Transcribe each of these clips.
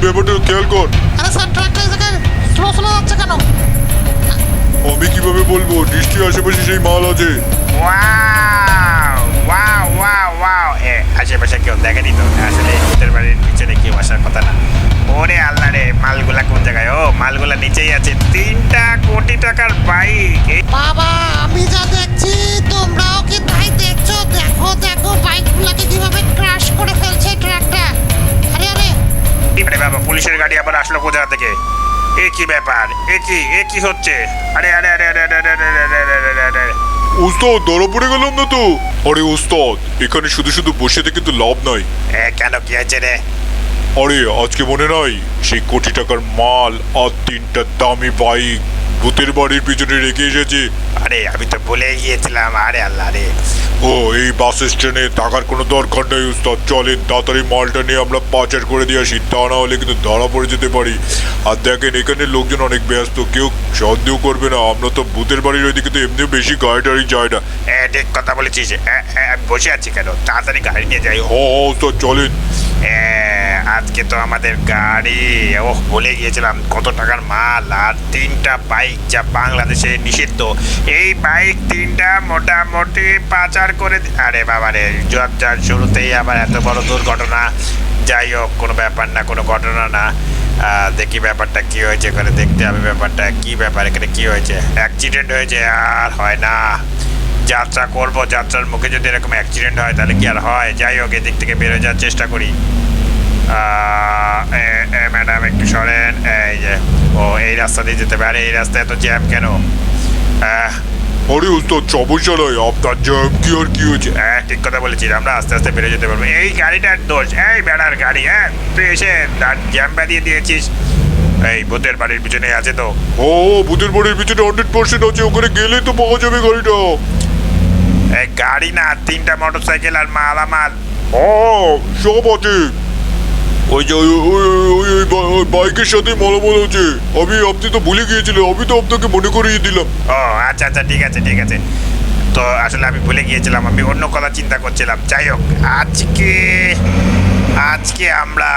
খেয়াল কর। আরে স্যার ট্রাকটা জায়গায় স্লো স্লো যাচ্ছে কেন? আমি কীভাবে বলব? নিশ্চয়ই আশেপাশে সেই মাল আছে। ওয়াও ওয়াও ওয়াও ওয়াও এ আশেপাশে কেউ দেখেনি তো? আসলে ভূতের বাড়ির পিছনে কেউ আসার কথা না। ওরে আল্লাহ রে মালগুলা কোন জায়গায়? ও মালগুলা নিচেই আছে। তিনটা কোটি টাকার বাইক। থেকে এ কি ব্যাপার এ কি এ কি হচ্ছে আরে আরে আরে আরে আরে আরে আরে আরে আরে উস্তাদ ধরা পড়ে গেলাম না তো আরে উস্তাদ এখানে শুধু শুধু বসে থেকে তো লাভ নাই এ কেন কি হয়েছে রে আরে আজকে মনে নাই সেই কোটি টাকার মাল আর তিনটা দামি বাইক ভূতের বাড়ির পিছনে রেখে এসেছে আরে আমি তো ভুলে গিয়েছিলাম আরে আল্লাহ রে ও এই বাস স্ট্যান্ডে থাকার কোনো দরকার নেই উস্তাদ। চলেন তাড়াতাড়ি মালটা নিয়ে আমরা পাচার করে দিয়ে আসি। তা না হলে কিন্তু ধরা পড়ে যেতে পারি। আর দেখেন এখানে লোকজন অনেক ব্যস্ত। কেউ সন্দেহ করবে না। আমরা তো ভূতের বাড়ির ওইদিকে তো এমনিও বেশি গাড়ি টাড়ি যায় না। হ্যাঁ ঠিক কথা বলেছিস। হ্যাঁ হ্যাঁ বসে আছি কেন? তাড়াতাড়ি গাড়ি নিয়ে যাই। ও হ উস্তাদ চলেন। এ, আজকে তো আমাদের গাড়ি। ও ভুলে গিয়েছিলাম কত টাকার মাল? আর তিনটা বাইক যা বাংলাদেশে নিষিদ্ধ। এই বাইক তিনটা মোটামুটি পাচার করে আরে বাবা রে যার শুরুতেই আবার এত বড় দুর্ঘটনা। যাই হোক কোনো ব্যাপার না কোনো ঘটনা না। দেখি ব্যাপারটা কি হয়েছে এখানে দেখতে হবে ব্যাপারটা। কি ব্যাপার এখানে কি হয়েছে? অ্যাক্সিডেন্ট হয়েছে আর হয় না। যাত্রা করব যাত্রার মুখে যদি এরকম অ্যাক্সিডেন্ট হয় তাহলে কি আর হয়? যাই হোক এদিক থেকে বেরো যাওয়ার চেষ্টা করি। ম্যাডাম একটু সরেন। এই যে ও এই রাস্তা দিয়ে যেতে পারে। এই রাস্তায় এত জ্যাম কেন? আরে উস্তাদ সমস্যা নয় আপনার জ্যাম কি আর কি হয়েছে? হ্যাঁ ঠিক কথা বলেছিস। আমরা আস্তে আস্তে বেরিয়ে যেতে পারব। এই গাড়িটার দোষ এই বেড়ার গাড়ি হ্যাঁ তুই এসে জ্যাম বাঁধিয়ে দিয়েছিস। এই ভূতের বাড়ির পিছনে আছে তো। ও ভূতের বাড়ির পিছনে হান্ড্রেড পার্সেন্ট আছে ওখানে গেলেই তো পাওয়া যাবে গাড়িটা। গাড়ি না তিনটা মোটর সাইকেল আর মালামাল। ও আছে ওই যে ওই বাইকের সাথে মলামল আছে আমি আপনি তো ভুলে গিয়েছিলেন আমি তো আপনাকে মনে করিয়ে দিলাম। ও আচ্ছা আচ্ছা ঠিক আছে ঠিক আছে। তো আসলে আমি ভুলে গিয়েছিলাম আমি অন্য কথা চিন্তা করছিলাম। যাই হোক আজকে আজকে আমরা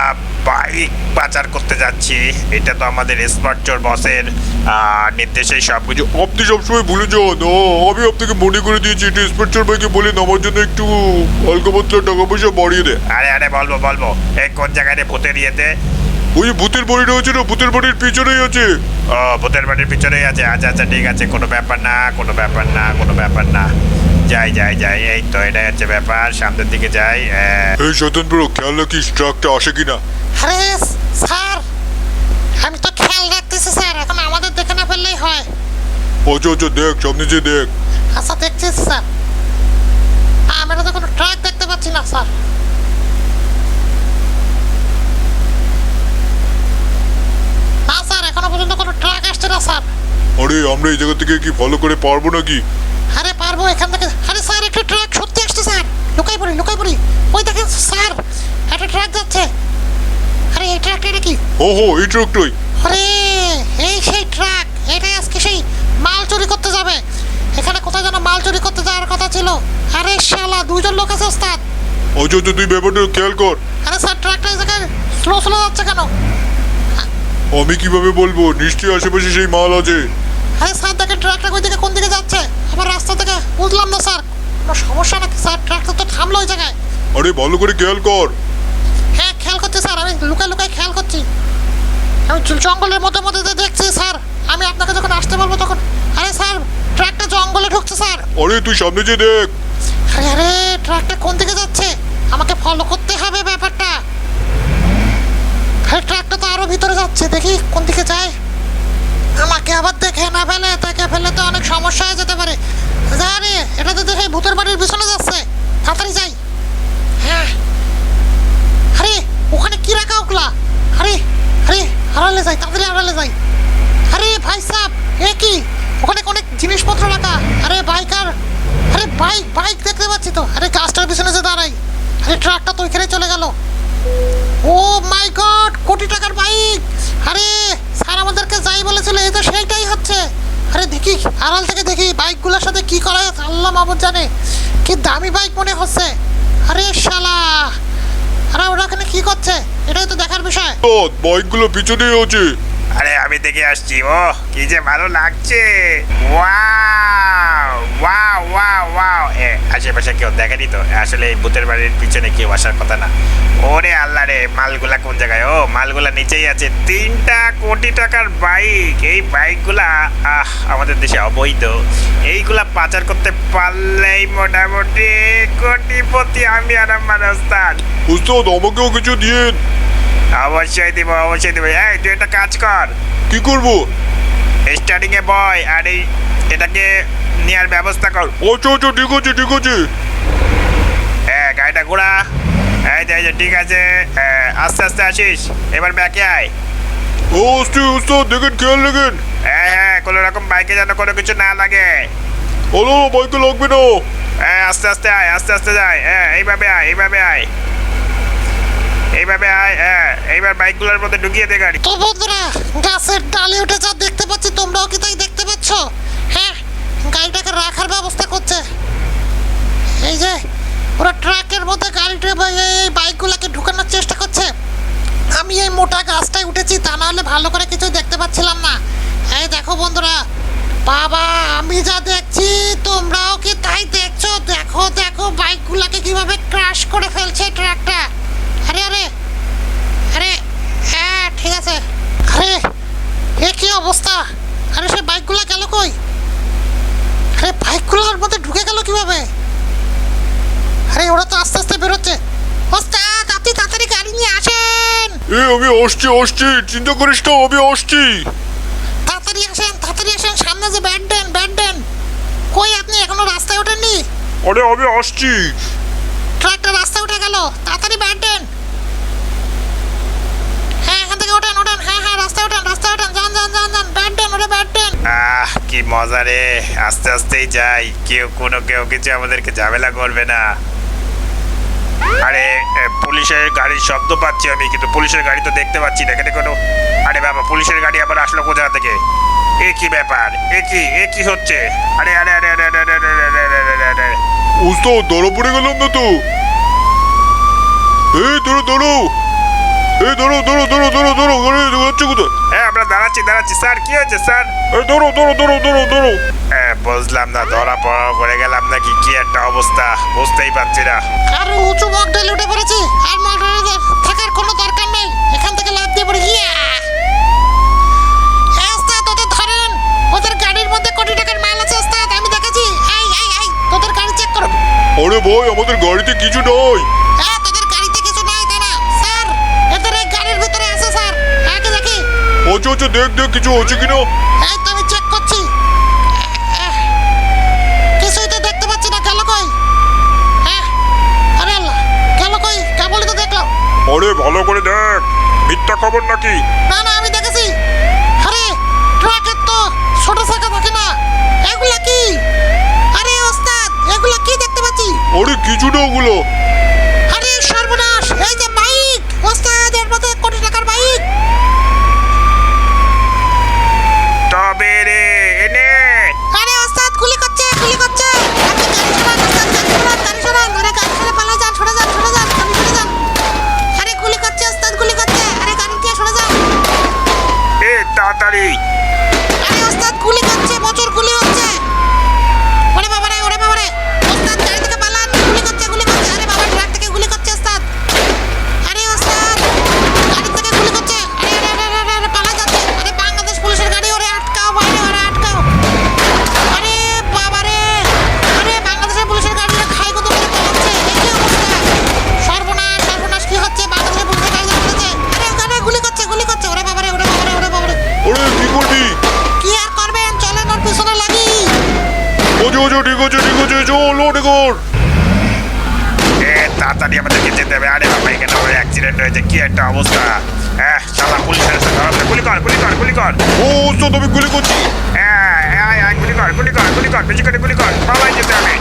বাইক পাচার করতে যাচ্ছি। এটা তো আমাদের স্মার্ট চোর বসের আহ, নির্দেশেই সব কিছু আপনি সবসময় ভুলে যান। আমি আপনাকে মনে করে দিয়েছি এটা ইন্সপেক্টর ভাইকে বলেন আমার জন্য একটু হালকা পাতলা টাকা পয়সা বাড়িয়ে দে আরে আরে বলব বলব এই কোন জায়গায় ভূতের ইয়েতে? ওই যে ভূতের বাড়িটা আছে না ভূতের বাড়ির পিছনেই আছে। ও ভূতের বাড়ির পিছনেই আছে। আচ্ছা আচ্ছা ঠিক আছে কোনো ব্যাপার না কোনো ব্যাপার না কোনো ব্যাপার না। যাই যাই যাই এই তো এটাই হচ্ছে ব্যাপার সামনের দিকে যাই এই শতন ব্রো খেয়াল রাখিস ট্রাকটা আসে কিনা? আরে স্যার আমি তো খেয়াল রাখতেছি স্যার এখন আমাদের দেখে না ফেললেই হয়। আচ্ছা আচ্ছা দেখ সামনে যে দেখ। আচ্ছা দেখছি স্যার। আমরা তো কোনো ট্রাক দেখতে পাচ্ছি না স্যার। না স্যার এখনও পর্যন্ত কোনো ট্রাক আসছে না স্যার। আরে আমরা এই জায়গা থেকে কি ফলো করে পারব নাকি? আরে পারব এখান থেকে। আরে স্যার একটা ট্রাক সত্যি আসছে স্যার। লুকাই পড়ি লুকাই পড়ি। ওই দেখেন স্যার একটা ট্রাক যাচ্ছে। আরে এই ট্রাকটা কি? ও হো এই ট্রাকটাই আরে এই সেই ট্রাক এটাই আজকে সেই মাল চুরি করতে যাবে। এখানে কোথায় যেন মাল চুরি করতে যাওয়ার কথা ছিল। আরে শালা দুইজন লোক আছে ওস্তাদ। আচ্ছা তুই ব্যাপারটা খেয়াল কর। আরে স্যার ট্রাকটা এই জায়গায় স্লো স্লো যাচ্ছে কেন? আমি কীভাবে বলব? নিশ্চয়ই আশেপাশে সেই মাল আছে। আরে স্যার দেখেন ট্রাকটা কোন দিকে কোন দিকে যাচ্ছে? আমার রাস্তা থেকে বুঝলাম না স্যার। কোনো সমস্যা নাকি? স্যার ট্রাকটা তো থামলো ওই জায়গায়। আরে ভালো করে খেয়াল কর হ্যাঁ খেয়াল করছি স্যার আমি লুকায় লুকায় খেয়াল করছি। আমি জঙ্গলের মতো মধ্যে দিয়ে দেখছি স্যার আমি আপনাকে যখন আসতে বলব তখন আরে স্যার ট্রাকটা জঙ্গলে ঢুকছে স্যার। আরে তুই সামনে যে দেখ। আরে আরে ট্রাকটা কোন দিকে যাচ্ছে? আমাকে ফলো করতে হবে ব্যাপারটা। আরে ট্রাকটা তো আরও ভিতরে যাচ্ছে দেখি কোন দিকে যায়। আমাকে আবার দেখে না ফেলে দেখে ফেলে তো অনেক সমস্যা হয়ে যেতে পারে। আরে এটা তো দেখে ভূতের বাড়ির পিছনে যাচ্ছে। তাড়াতাড়ি যাই। হ্যাঁ আরে ওখানে কি রাখা ওগুলা আরে আরে, আড়ালে যাই, তাড়াতাড়ি আড়ালে যাই। আরে ভাই সাহ এ কি? ওখানে অনেক জিনিসপত্র রাখা। আরে বাইকার, আরে বাইক বাইক দেখতে পাচ্ছি তো। আরে গাছটার পিছনে যে দাঁড়াই। আরে ট্রাকটা তো ওইখানে চলে গেল। ও মাই গড, কোটি টাকার বাইক। আরে, স্যার আমাদেরকে যাই বলেছিল, এই তো সেইটাই হচ্ছে। আরে দেখি, আড়াল থেকে দেখি বাইকগুলোর সাথে কি করা আল্লাহ মাহবুদ জানে। কি দামি বাইক মনে হচ্ছে। আরে শালা আরে ওরা ওখানে কি করছে? এটাই তো দেখার বিষয়। ও বাইকগুলো পিছনেই আছে। আরে, আমি দেখে আসছি। ও কি যে ভালো লাগছে। এ, আশেপাশে কেউ দেখেনি তো? আসলে এই ভূতের বাড়ির পিছনে কেউ আসার কথা না। ওরে আল্লাহ রে, মালগুলা কোন জায়গায়? ও, মালগুলা নিচেই আছে। তিনটা কোটি টাকার বাইক। এই বাইকগুলা, আহ, আমাদের দেশে অবৈধ। এইগুলা পাচার করতে পারলেই মোটামুটি কোটিপতি আমি আর আমার ওস্তাদ, আমাকেও কিছু দিন। অবশ্যই দিব অবশ্যই দিব। এই তুই একটা কাজ কর। কি করব? স্টার্টিং এ বয় আর এই এটাকে নেওয়ার ব্যবস্থা কর। আচ্ছা আচ্ছা ঠিক আছে ঠিক আছে। হ্যাঁ গাড়িটা ঘোরা। এই যে এই যে ঠিক আছে। হ্যাঁ, আস্তে আস্তে আসিস। এবার ব্যাকে আয়। ও আসছি উস্তাদ দেখেন খেয়াল রাখেন। হ্যাঁ হ্যাঁ কোনো রকম বাইকে যেন কোনো কিছু না লাগে। হ্যালো বাইকে লাগবে না। হ্যাঁ আস্তে আস্তে আয় আস্তে আস্তে যায়। হ্যাঁ এইভাবে আয় এইভাবে আয়। এইভাবে আয় হ্যাঁ এইবার বাইকগুলোর মধ্যে ঢুকিয়ে দে গাড়ি। তো বন্ধুরা, গাছের ডালে উঠে যা দেখতে পাচ্ছি, তোমরাও কি তাই দেখতে পাচ্ছ? হ্যাঁ গাড়িটাকে রাখার ব্যবস্থা করছে। এই যে, ওরা ট্রাকের মধ্যে গাড়িটা এই বাইকগুলোকে ঢুকানোর চেষ্টা করছে। আমি এই মোটা গাছটায় উঠেছি, তা না হলে ভালো করে কিছু দেখতে পাচ্ছিলাম না। এই দেখো বন্ধুরা, বাবা, আমি যা দেখছি, তোমরাও কি তাই দেখছ? দেখো দেখো বাইকগুলোকে কীভাবে ক্রাশ করে ফেলছে ট্রাকটা। আরে আরে আরে হ্যাঁ ঠিক আছে। আরে এ কি অবস্থা? আরে সে বাইকগুলো গেল কই? আরে বাইকগুলোর মধ্যে ঢুকে গেল কীভাবে? আরে ওরা তো আস্তে আস্তে বেরোচ্ছে। ওস্তাদ আপনি তাড়াতাড়ি গাড়ি নিয়ে আসেন। এ আমি আসছি আসছি চিন্তা করিস না আমি আসছি তাড়াতাড়ি আসেন তাড়াতাড়ি আসেন সামনে যে ব্যাট দেন ব্যাট দেন। কই আপনি এখনও রাস্তায় ওঠেননি? আরে আমি আসছি ট্রাকটা রাস্তায় উঠে গেল। তাড়াতাড়ি ব্যাট দেন হ্যাঁ এখান থেকে ওঠেন ওঠেন হ্যাঁ হ্যাঁ রাস্তায় ওঠেন রাস্তায় ওঠেন যান যান যান যান ব্যাট দেন ওরে ব্যাট দেন আহ কি মজা রে আস্তে আস্তেই যাই কেউ কোনো কেউ কিছু আমাদেরকে ঝামেলা করবে না আরে পুলিশের গাড়ির শব্দ পাচ্ছি আমি কিন্তু পুলিশের গাড়ি তো দেখতে পাচ্ছি না এখানে কোনো আরে বাবা পুলিশের গাড়ি আবার আসলো কোথা থেকে এ কি ব্যাপার এ কি এ কি হচ্ছে আরে আরে আরে আরে আরে আরে আরে আরে আরে উস্তাদ ধরা পড়ে গেলাম না তো এই ধরো ধরো এই ধরো ধরো ধরো ধরো ধরো যাচ্ছে কোথায়? হ্যাঁ আমরা দাঁড়াচ্ছি দাঁড়াচ্ছি স্যার কি হয়েছে স্যার? এই ধরো ধরো ধরো ধরো ধরো। হ্যাঁ বুঝলাম না ধরা পড়া করে গেলাম নাকি কি একটা অবস্থা বুঝতেই পারছি না। আরও উঁচু মগডালে উঠে পড়েছি আর মগডালে থাকার কোনো দরকার নেই এখান থেকে লাফ দিয়ে পড়ে গিয়া ওস্তাদ ওদের ধরেন ওদের গাড়ির মধ্যে কোটি টাকার মাল আছে ওস্তাদ আমি দেখেছি এই এই এই তোদের গাড়ি চেক করো আরে ভাই আমাদের গাড়িতে কিছু নাই হ্যাঁ তোদের গাড়িতে কিছু নাই তাই না স্যার এদের এই গাড়ির ভিতরে আছে স্যার আগে দেখি আচ্ছা আচ্ছা দেখ দেখ কিছু হচ্ছে কিনা? Salut. হয়েছে কি একটা অবস্থা? হ্যাঁ শালা পুলিশের সাথে গুলি কর গুলি কর গুলি কর। ও উস্তাদ আমি গুলি করছি। হ্যাঁ হ্যাঁ হ্যাঁ, গুলি কর গুলি কর গুলি কর বেশি করে গুলি কর পালাই যেতে হবে।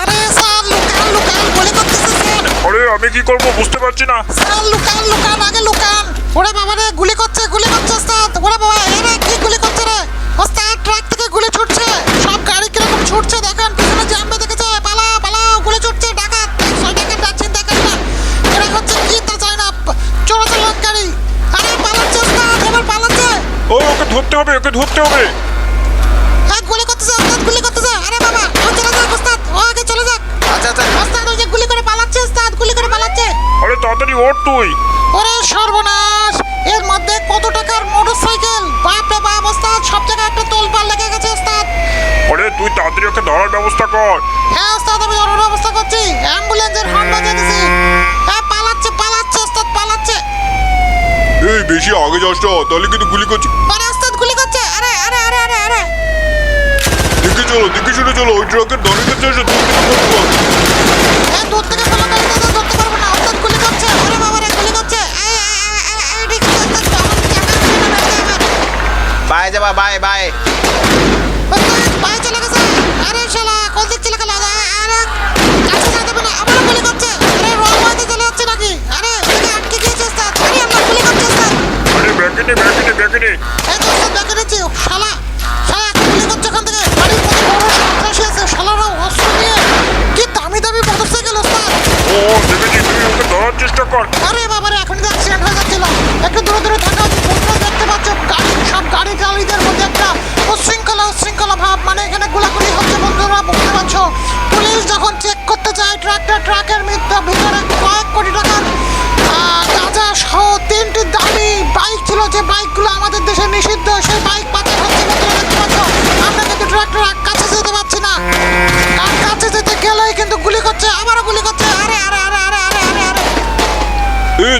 আরে স্যার লুকান লুকান গুলি করতেছে স্যার। আরে আমি কি করব বুঝতে পারছি না। স্যার লুকান লুকান আগে লুকান। ওরে বাবা রে গুলি করছে গুলি করছে ওস্তাদ ওরে বাবা এরে কি গুলি করছে রে? ওস্তাদ ট্রাক থেকে গুলি ছুটছে। সব গাড়ি কীরকম ছুটছে দেখেন পিছনে জাম্বে দেখেছে ওকে ধরতে হবে এই গুলি করতেছে ওস্তাদ গুলি করতেছে আরে বাবা ও চলে যাক ওস্তাদ ও আগে চলে যাক। আচ্ছা আচ্ছা। ওস্তাদ ওই যে গুলি করে পালাচ্ছে ওস্তাদ গুলি করে পালাচ্ছে। আরে তাড়াতাড়ি ওঠ তুই। ওরে সর্বনাশ এর মধ্যে কত টাকার মোটরসাইকেল? বাপ রে বাপ ওস্তাদ সব জায়গায় একটা তোলপাল লেগে গেছে ওস্তাদ। আরে তুই তাড়াতাড়ি ওকে ধরার ব্যবস্থা কর। হ্যাঁ বেশি আগে যাস না তাহলে কিন্তু গুলি করছি আরে ওস্তাদ গুলি করছে আরে আরে আরে আরে আরে দিকে চলো শুনে চলো ওই ট্রাকের দাঁড়িয়ে কাছে এসে দূর থেকে ফেলা তো ধরতে পারব না ওস্তাদ গুলি করছে বাবা রে গুলি করছে বাই যাবা বাই বাই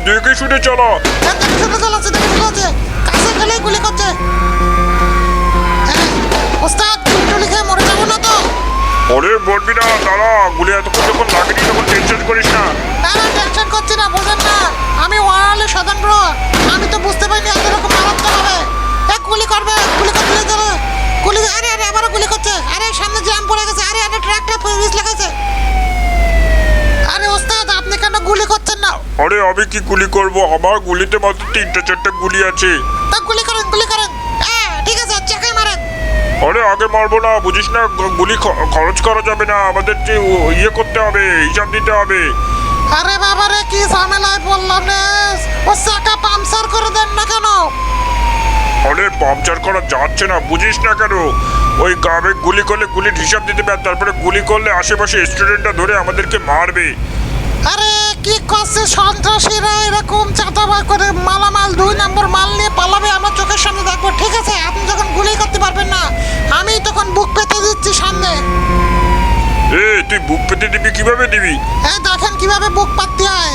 দেখে শুনে চালা দেখে চালাচ্ছে, দেখে চালাচ্ছে। কাছে গেলেই গুলি করছে। হ্যাঁ, ওস্তাদ, গুলি খেয়ে মরে যাব না তো? মরবি না দাঁড়া গুলি এতক্ষণ যখন লাগেনি তখন টেনশন করিস না না, না, tension করছি না, বোঝেন না। আমি ওয়ারালে সাধারণ bro। আমি তো বুঝতে পারিনি এত রকম মারাত্মক হবে। এ, গুলি করবে, গুলি করতে চলো। গুলি, আরে, আরে, আবারও গুলি করছে। আরে, সামনে জ্যাম পড়ে গেছে। আরে, আরে, ট্রাকটা পুলিশ লাগাইছে। আরে, ওস্তাদ, আপনি কেন গুলি করছেন না? আরে আমি কি গুলি করব? আমার গুলিতে মাত্র তিনটা চারটা গুলি আছে। তা গুলি করেন, গুলি করেন। হ্যাঁ, ঠিক আছে, চেকাই মারেন। আরে আগে মারবো না বুঝিস না গুলি খ- খরচ করা যাবে না আমাদের যে ও- ইয়ে করতে হবে হিসাব দিতে হবে। আরে বাবা রে কি ঝামেলায় পড়লাম রে। ও চাকা পাংচার করে দেন না কেন? আরে পাংচার করা যাচ্ছে না বুঝিস না কেন? ওই গ্রামে গুলি করলে গুলির হিসাব দিতে পারে তারপরে গুলি করলে আশেপাশে স্টুডেন্টরা ধরে আমাদেরকে মারবে। আরে কি করছে সন্ত্রাসীরা? এরকম চাঁদাবা করে মালামাল দুই নম্বর মাল নিয়ে পালাবে আমার চোখের সামনে দেখব। ঠিক আছে আপনি যখন গুলি করতে পারবেন না আমি তখন বুক পেতে দিচ্ছি সামনে। এ তুই বুক পেতে দিবি কীভাবে দিবি? হ্যাঁ দেখেন কীভাবে বুক পাততে হয়।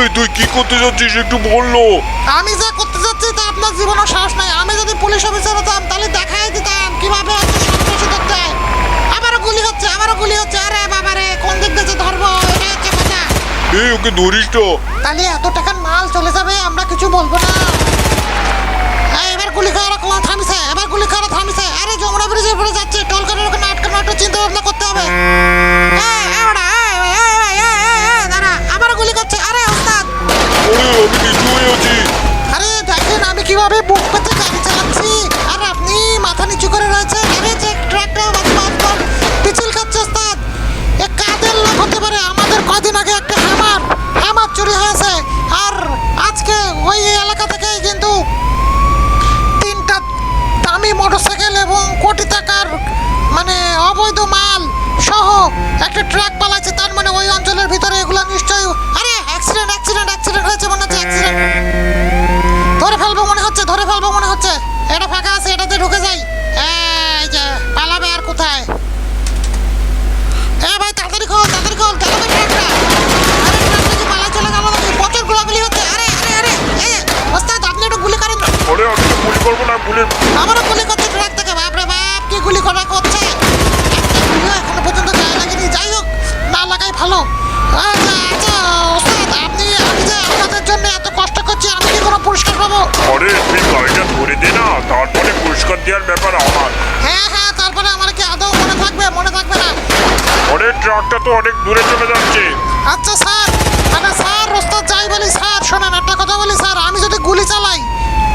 এই তুই কি করতে যাচ্ছিস? একটু বলল। আমি যা করতে যাচ্ছি তা আপনার জীবনও সাহস নাই। আমি যদি পুলিশ অফিসার হতাম তাহলে দেখাই দিতাম কীভাবে হচ্ছে সন্ত্রাসী ধরতে হয়। আবারও গুলি হচ্ছে আবারও গুলি হচ্ছে। আরে বাবারে কোন দিক দিয়ে যে ধরবো? এটা হচ্ছে কথা। এই ওকে ধরিস তো। তাহলে এত টাকার মাল চলে যাবে আমরা কিছু বলব না। এই, এবার গুলি খাওয়ারা কোন থামিছে? এবার গুলি খাওয়ারা থামিছে? আরে যমুনা ব্রিজের উপরে যাচ্ছে। টোল কারের আটকানো একটা চিন্তা ভাবনা করতে হবে। এই, এই ওরা, দাঁড়া, আবারও গুলি করছে। আরে ওস্তাদ! আরে দেখেন আমি কীভাবে বুক পেতে গাড়ি চালাচ্ছি। আর আপনি মাথা নিচু করে রয়েছে আরে যে ট্রাকটা পিছিল খাচ্ছে ওস্তাদ। এ কাদের লোক হতে পারে? আমাদের কদিন আগে একটা হ্যামার হ্যামার চুরি হয়েছে। আর আজকে ওই এলাকা থেকে কিন্তু তিনটা দামি মোটরসাইকেল এবং কোটি টাকার মানে অবৈধ মাল সহ একটা ট্রাক পালাচ্ছে আমারও গুলি করছে ট্রাক থেকে বাপরে বাপ কি গুলি করা করছে? এখনও পর্যন্ত গায়ে লাগেনি। যাই হোক না লাগাই ভালো। আচ্ছা আচ্ছা ওস্তাদ আপনি আমি যে আপনাদের জন্য এত কষ্ট করছি আমি কি কোনো পুরস্কার পাবো? আরে তুই গাড়িটা ধরে দে না তারপরে পুরস্কার দেওয়ার ব্যাপার আমার। হ্যাঁ হ্যাঁ তারপরে আমার কি আদৌ মনে থাকবে? মনে থাকবে না। আরে ট্রাকটা তো অনেক দূরে চলে যাচ্ছে।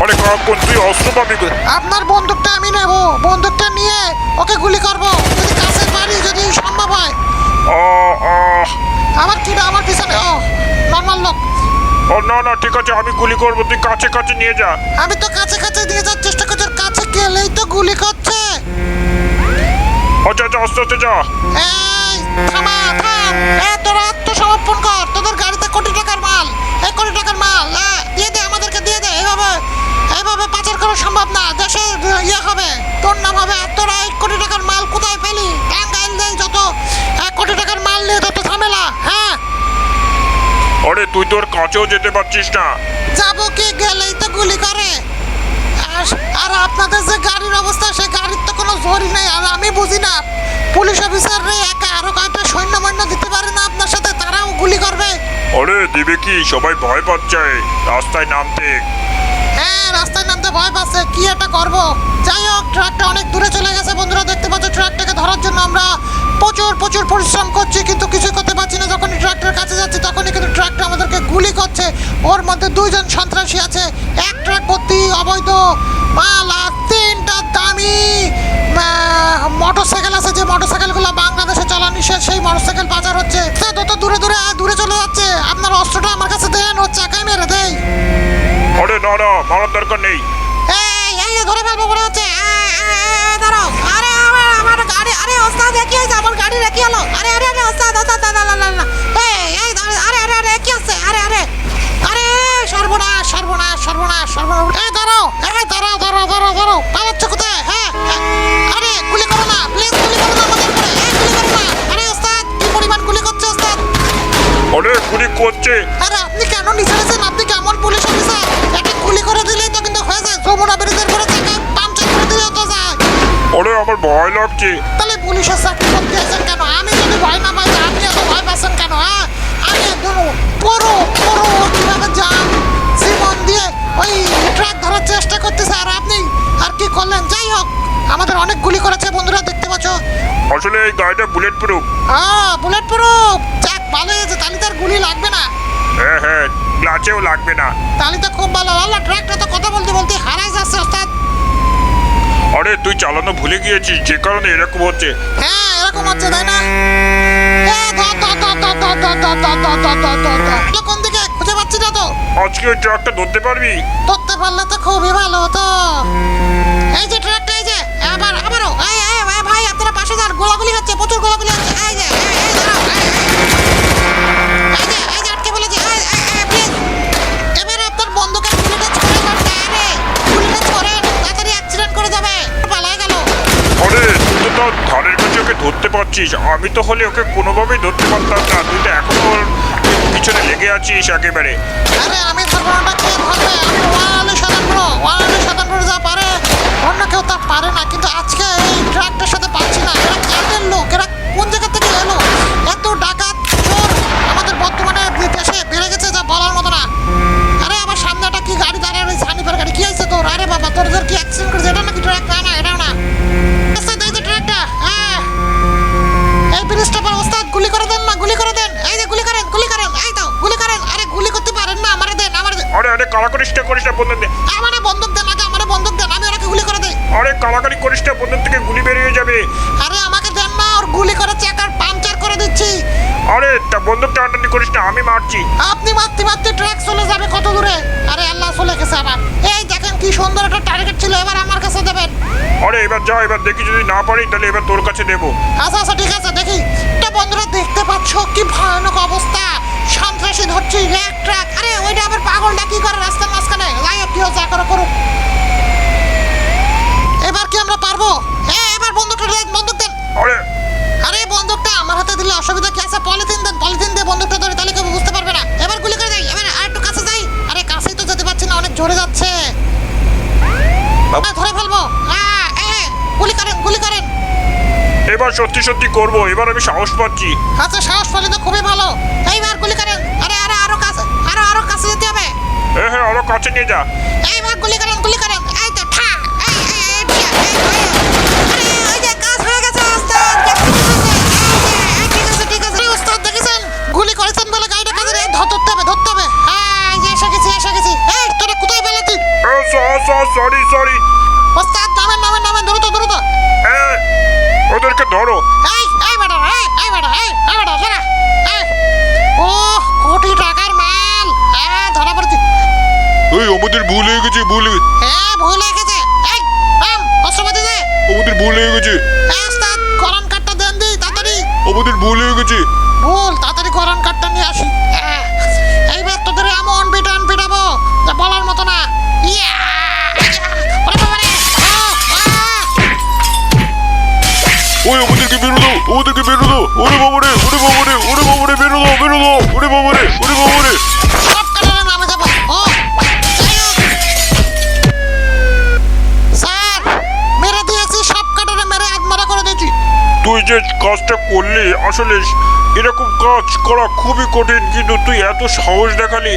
আরে কাকুন তুই অস্ত্র পাবি? আপনার বন্দুকটা আমি নেব। বন্দুকটা নিয়ে ওকে গুলি করব। যদি কাছের বাড়ি যদি সম্ভব হয়। আমার কি আমার পিছনে ও নর্মাল লোক। ও না না ঠিক আছে আমি গুলি করব। তুই কাছে কাছে নিয়ে যা। আমি তো কাছে কাছে নিয়ে যাওয়ার চেষ্টা করছি কাছে গেলেই তো গুলি করছে। আচ্ছা আচ্ছা আস্তে আস্তে যা। এই থামা থাম। এ তোরা আত্মসমর্পণ কর। তোদের গাড়িতে কোটি টাকার মাল এই কোটি টাকার মাল এ, দিয়ে দে আমাদেরকে দিয়ে দে এইভাবে এইভাবে পাচার করা সম্ভব না দেশে ইয়ে হবে। তোর নাম হবে আর তোরা এক কোটি টাকার মাল কোথায় পেলি? টাঙ্গাইল দেয় যত এক কোটি টাকার মাল নিয়ে তত ঝামেলা হ্যাঁ? আরে তুই তোর কাছেও যেতে পারছিস না। যাব কি গেলেই তো গুলি করে। আর- আপনাদের যে গাড়ির অবস্থা সে গাড়ির তো কোনো জোরই নেই আর আমি বুঝি না। পুলিশ অফিসার রে একা আরও কয়েকটা সৈন্য মৈন্য দিতে পারে না আপনার সাথে তারাও গুলি করবে। আরে দিবে কি? সবাই ভয় পাচ্ছে। রাস্তায় নামতে। রাস্তায় নামতে ভয় পাচ্ছে, কি একটা করব? যাই হোক, ট্রাকটা অনেক দূরে চলে গেছে বন্ধুরা, দেখতে পাচ্ছ ট্রাকটাকে ধরার জন্য আমরা প্রচুর প্রচুর পরিশ্রম করছি, কিন্তু কিছুই করতে পারছি না। যখনই ট্রাকটার কাছে যাচ্ছি, তখনই কিন্তু ট্রাকটা আমাদেরকে গুলি করছে। ওর মধ্যে দুইজন সন্ত্রাসী আছে, এক ট্রাক ভর্তি অবৈধ। মাল আর তিনটা দামি মোটরসাইকেল আছে। যে মোটরসাইকেলগুলো বাংলাদেশে চলা নিষেধ সেই মোটরসাইকেল বাজার হচ্ছে। না মারার দরকার নেই। এই এই ধরে ফেলব মনে হচ্ছে। এ, এ, এ, দাঁড়াও। আরে আমার আমার গাড়ি আরে ওস্তাদ কি হয়েছে আমার গাড়ি রেখে হলো আরে আরে আরে ওস্তাদ ওস্তাদ না না না না এই এই আরে আরে আরে কি আছে? আরে আরে। আরে সর্বনাশ সর্বনাশ সর্বনাশ সর্বনাশ। এই দাঁড়াও এই দাঁড়াও দাঁড়াও দাঁড়াও দাঁড়াও। পালাচ্ছ কোথায়? হ্যাঁ। আরে গুলি করো না প্লিজ গুলি করো না আমাদের উপরে। এই গুলি করো না। আরে ওস্তাদ কি পরিমাণ গুলি করছে ওস্তাদ? গুলি করছে। আরে আপনি কেন নিচে আপনি কেমন পুলিশ অফিসার? গুলি করে দিলেই তো কিন্তু হয়ে যায়। যমুনা ব্রিজের করে চাকা পাংচার করে দিলেও তো যায়। আরে আমার ভয় লাগছে। তাহলে পুলিশের চাকরি করতে আছেন কেন? আমি যদি ভয় না পাই আপনি এত ভয় পাচ্ছেন কেন হ্যাঁ? আমি একদম পুরো পুরো কীভাবে যান? জীবন দিয়ে ওই ট্রাক ধরার চেষ্টা করতেছে আর আপনি আর কি করলেন? যাই হোক আমাদের অনেক গুলি করেছে বন্ধুরা দেখতে পাচ্ছ? আসলে এই গাড়িটা বুলেট প্রুফ হ্যাঁ বুলেট প্রুফ যাক ভালো হয়েছে তাহলে তার গুলি লাগবে না। হ্যাঁ হ্যাঁ। ক্লাচেও লাগবে না তাহলে তো খুব ভালো হলো ট্রাকটা তো কথা বলতে বলতে হারাই যাচ্ছে ওস্তাদ আরে তুই চালানো ভুলে গিয়েছিস যে কারণে এরকম হচ্ছে হ্যাঁ এরকম হচ্ছে তাই না কোন দিকে খুঁজে পাচ্ছি না তো আজকে ওই ট্রাকটা ধরতে পারবি ধরতে পারলে তো খুবই ভালো হতো এই যে ট্রাকটা এই যে আবার আবারও এই এই ভাই আপনারা পাশে যান গোলাগুলি হচ্ছে প্রচুর গোলাগুলি হচ্ছে এই যে এই দাঁড়াও তো তার কাছে ওকে ধরতে পারছিস, আমি তো হলে ওকে কোনোভাবেই ধরতে পারতাম না। তুই তো এখনও ওর পিছনে লেগে আছিস একেবারে। পারে। না, কিন্তু আজকে এই ট্রাকটার সাথে এবার যা এবার দেখি যদি না পারি তাহলে এবার তোর কাছে দেবো। আচ্ছা আচ্ছা ঠিক আছে দেখি। এটা বন্ধুরা দেখতে পাচ্ছ কি ভয়ানক অবস্থা? সন্ত্রাসী ধরছি র্যাক ট্রাক আরে ওইটা আবার পাগলটা কি করে রাস্তার মাঝখানে? যাই হোক কি হোক, যা করে করুক। এবার কি আমরা পারব? হ্যাঁ এবার বন্দুকটা বন্দুক দেন। আরে। আরে বন্দুকটা আমার হাতে দিলে অসুবিধা কি আছে? পলিথিন দেন পলিথিন দিয়ে বন্দুকটা ধরে তাহলে কেউ বুঝতে পারবে না। এবার গুলি করে দেই এবার আর একটু কাছে যাই। আরে কাছেই তো যেতে পারছি না অনেক জোরে যাচ্ছে। ধরে ফেলব। গুলি করেন। এবার সত্যি সত্যি করব এবার আমি সাহস পাচ্ছি। আচ্ছা সাহস পেলে তো খুবই ভালো। এইবার গুলি করেন। আরে আরে আরও কাছে আরও আরও কাছে যেতে হবে। হ্যাঁ হ্যাঁ আরও কাছে নিয়ে যা। এইবার গুলি করেন গুলি করেন। এই তো ঠা। এই এই এই এই, এই, আরে, ওই যে কাজ হয়ে গেছে ওস্তাদ? এই এই, ঠিক আছে ঠিক আছে। ওস্তাদ দেখেছেন? গুলি করেছেন বলে গাড়িটা কাজে রে ধরতে হবে ধরতে হবে। হ্যাঁ এই এসে গেছি এসে গেছি। এই তোরা কোথায় পেলাতি সরি সরি। ওস্তাদ নামেন নামেন নামেন দ্রুত দ্রুত। ওদেরকে ধরো। এই এই বেটা এই এই বেটা এই এই বেটা ও কোটি টাকার মাল। হ্যাঁ ধরা পড়েছি। এই আমাদের ভুল হয়ে গেছে ভুল হ্যাঁ ভুল হয়ে গেছে। এই রাম অস্ত্রপাতি দে। আমাদের ভুল হয়ে গেছে। এই ওস্তাদ গরম কাঠটা দেন দি তাড়াতাড়ি। আমাদের ভুল হয়ে গেছে। ভুল তাড়াতাড়ি গরম কাঠটা নিয়ে আসি। হ্যাঁ, বেরো দাও আমাদেরকে বেরো দাও ওরে বাবারে ওরে বাবারে ওরে বাবারে বেরো দাও বেরো দাও ওরে বাবারে ওরে বাবারে সব কারণে যে কাজটা করলি আসলে এরকম কাজ করা খুবই কঠিন কিন্তু তুই এত সাহস দেখালি।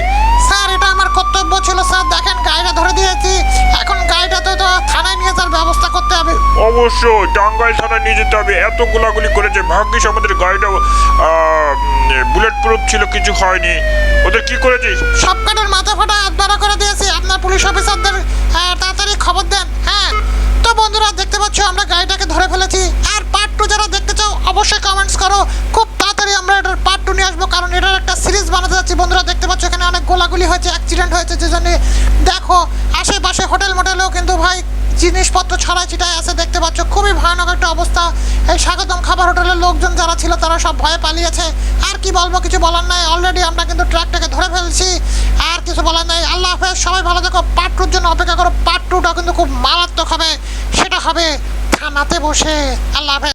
স্যার এটা আমার কর্তব্য ছিল স্যার। দেখেন গাড়িটা ধরে দিয়েছি। এখন গাড়িটাতে তো থানায় নিয়ে যাওয়ার ব্যবস্থা করতে হবে। অবশ্যই টাঙ্গাইল থানায় নিয়ে যেতে হবে। এত গোলাগুলি করেছে ভাগ্যিস আমাদের গাড়িটা বুলেট প্রুফ ছিল কিছু হয়নি। ওদের কি করেছিস? সব কাটার মাথা ফাটা আত্মরা করে দিয়েছি। আপনার পুলিশ অফিসারদের আহ, তাড়াতাড়ি খবর দেন। হ্যাঁ তো বন্ধুরা দেখতে পাচ্ছ আমরা গাড়িটাকে ধরে ফেলেছি। আর অবশ্যই কমেন্টস করো। খুব তাড়াতাড়ি আমরা এটার পার্ট টু নিয়ে আসব, কারণ এটার একটা সিরিজ বানাতে যাচ্ছি। বন্ধুরা, দেখতে পাচ্ছ এখানে অনেক গোলাগুলি হয়েছে অ্যাক্সিডেন্ট হয়েছে, যে জন্য দেখো, আশেপাশে হোটেল মোটেলেও কিন্তু ভাই জিনিসপত্র ছড়াই ছিটায় আছে, দেখতে পাচ্ছ। খুবই ভয়ানক একটা অবস্থা। এই স্বাগতম খাবার হোটেলের লোকজন যারা ছিল, তারা সব ভয়ে পালিয়েছে। আর কি বলব, কিছু বলার নাই। অলরেডি আমরা কিন্তু ট্রাকটাকে ধরে ফেলছি। আর কিছু বলার নাই। আল্লাহ হাফেজ, সবাই ভালো দেখো পার্ট টুর জন্য অপেক্ষা করো। পার্ট টুটা কিন্তু খুব মারাত্মক হবে। সেটা হবে থানাতে বসে। আল্লাহ হাফেজ।